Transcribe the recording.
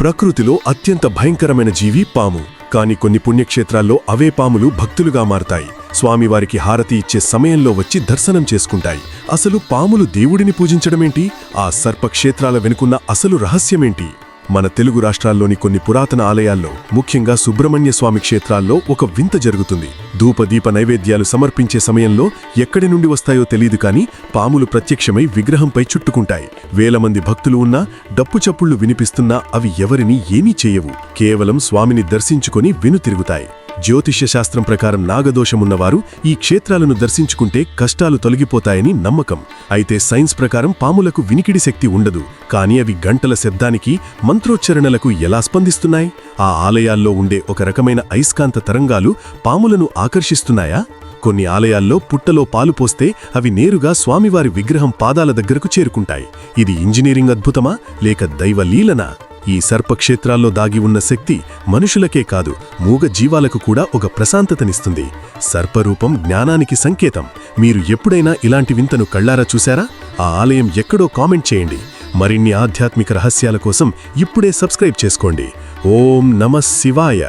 ప్రకృతిలో అత్యంత భయంకరమైన జీవి పాము. కాని కొన్ని పుణ్యక్షేత్రాల్లో అవే పాములు భక్తులుగా మారతాయి. స్వామివారికి హారతి ఇచ్చే సమయంలో వచ్చి దర్శనం చేసుకుంటాయి. అసలు పాములు దేవుడిని పూజించడమేంటి? ఆ సర్పక్షేత్రాల వెనుకున్న అసలు రహస్యమేంటి? మన తెలుగు రాష్ట్రాల్లోని కొన్ని పురాతన ఆలయాల్లో ముఖ్యంగా సుబ్రహ్మణ్య స్వామి క్షేత్రాల్లో ఒక వింత జరుగుతుంది. ధూపదీప నైవేద్యాలు సమర్పించే సమయంలో ఎక్కడి నుండి వస్తాయో తెలియదు కాని పాములు ప్రత్యక్షమై విగ్రహంపై చుట్టుకుంటాయి. వేల మంది భక్తులు ఉన్నా డప్పు చప్పుళ్ళు వినిపిస్తున్నా అవి ఎవరిని ఏమీ చేయవు. కేవలం స్వామిని దర్శించుకొని వినుతిరుగుతాయి జ్యోతిష్య శాస్త్రం ప్రకారం నాగదోషమున్నవారు ఈ క్షేత్రాలను దర్శించుకుంటే కష్టాలు తొలగిపోతాయని నమ్మకం. అయితే సైన్స్ ప్రకారం పాములకు వినికిడి శక్తి ఉండదు. కానీ అవి గంటల శబ్దానికి మంత్రోచ్చరణలకు ఎలా స్పందిస్తున్నాయి? ఆ ఆలయాల్లో ఉండే ఒక రకమైన అయస్కాంత తరంగాలు పాములను ఆకర్షిస్తున్నాయా? కొన్ని ఆలయాల్లో పుట్టలో పాలు పోస్తే అవి నేరుగా స్వామివారి విగ్రహం పాదాల దగ్గరకు చేరుకుంటాయి. ఇది ఇంజనీరింగ్ అద్భుతమా? లేక దైవ లీలనా? ఈ సర్పక్షేత్రాల్లో దాగి ఉన్న శక్తి మనుషులకే కాదు మూగ జీవాలకు కూడా ఒక ప్రశాంతతనిస్తుంది. సర్పరూపం జ్ఞానానికి సంకేతం. మీరు ఎప్పుడైనా ఇలాంటి వింతను కళ్ళారా చూశారా? ఆ ఆలయం ఎక్కడో కామెంట్ చేయండి. మరిన్ని ఆధ్యాత్మిక రహస్యాల కోసం ఇప్పుడే సబ్స్క్రైబ్ చేసుకోండి. ఓం నమ శివాయ.